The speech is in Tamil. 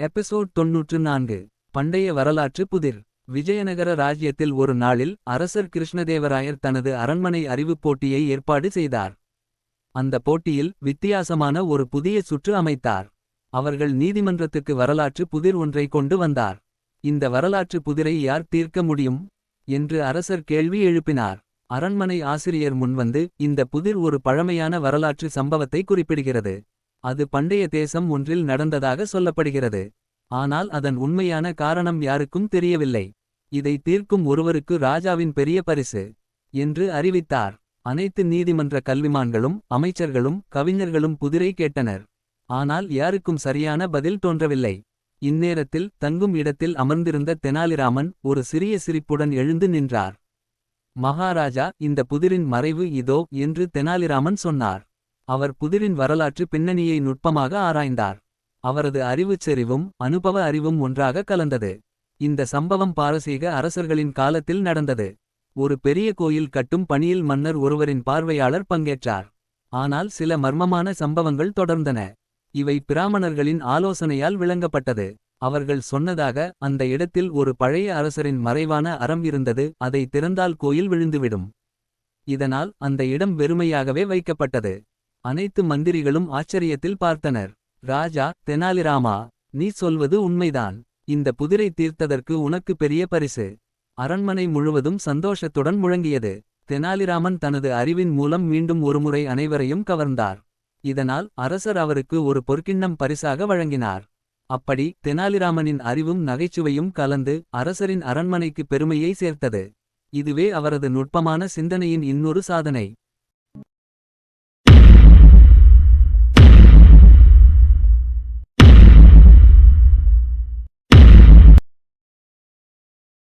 எபிசோட் தொன்னூற்று நான்கு பண்டைய வரலாற்று புதிர். விஜயநகர ராஜ்யத்தில் ஒரு நாளில் அரசர் கிருஷ்ணதேவராயர் தனது அரண்மனை அறிவுப் போட்டியை ஏற்பாடு செய்தார். அந்த போட்டியில் வித்தியாசமான ஒரு புதிய சுற்று அமைத்தார். அவர்கள் நீதிமன்றத்துக்கு வரலாற்று புதிர் ஒன்றை கொண்டு வந்தார். இந்த வரலாற்று புதிரை யார் தீர்க்க முடியும்? என்று அரசர் கேள்வி எழுப்பினார். அரண்மனை ஆசிரியர் முன்வந்து இந்த புதிர் ஒரு பழமையான வரலாற்று சம்பவத்தை குறிப்பிடுகிறது. அது பண்டைய தேசம் ஒன்றில் நடந்ததாக சொல்லப்படுகிறது. ஆனால் அதன் உண்மையான காரணம் யாருக்கும் தெரியவில்லை. இதை தீர்க்கும் ஒருவருக்கு ராஜாவின் பெரிய பரிசு என்று அறிவித்தார். அனைத்து நீதிமன்ற கல்விமான்களும் அமைச்சர்களும் கவிஞர்களும் புதிரை கேட்டனர். ஆனால் யாருக்கும் சரியான பதில் தோன்றவில்லை. இந்நேரத்தில் தங்கும் இடத்தில் அமர்ந்திருந்த தெனாலிராமன் ஒரு சிறிய சிரிப்புடன் எழுந்து நின்றார். மகாராஜா இந்த புதிரின் மறைவு இதோ என்று தெனாலிராமன் சொன்னார். அவர் புதிரின் வரலாற்று பின்னணியை நுட்பமாக ஆராய்ந்தார். அவரது அறிவுச் செறிவும் அனுபவ அறிவும் ஒன்றாக கலந்தது. இந்த சம்பவம் பாரசீக அரசர்களின் காலத்தில் நடந்தது. ஒரு பெரிய கோயில் கட்டும் பணியில் மன்னர் ஒருவரின் பார்வையாளர் பங்கேற்றார். ஆனால் சில மர்மமான சம்பவங்கள் தொடர்ந்தன. இவை பிராமணர்களின் ஆலோசனையால் விளங்கப்பட்டது. அவர்கள் சொன்னதாக அந்த இடத்தில் ஒரு பழைய அரசரின் மறைவான அறம் இருந்தது அதை திறந்தால் கோயில் விழுந்துவிடும். இதனால் அந்த இடம் வெறுமையாகவே வைக்கப்பட்டது. அனைத்து மந்திரிகளும் ஆச்சரியத்தில் பார்த்தனர். ராஜா தெனாலிராமா நீ சொல்வது உண்மைதான். இந்த புதிரை தீர்த்ததற்கு உனக்கு பெரிய பரிசு. அரண்மனை முழுவதும் சந்தோஷத்துடன் முழங்கியது. தெனாலிராமன் தனது அறிவின் மூலம் மீண்டும் ஒருமுறை அனைவரையும் கவர்ந்தார். இதனால் அரசர் அவருக்கு ஒரு பொற்கிண்ணம் பரிசாக வழங்கினார். அப்படி தெனாலிராமனின் அறிவும் நகைச்சுவையும் கலந்து அரசரின் அரண்மனைக்கு பெருமையை சேர்த்தது. இதுவே அவரது நுட்பமான சிந்தனையின் இன்னொரு சாதனை.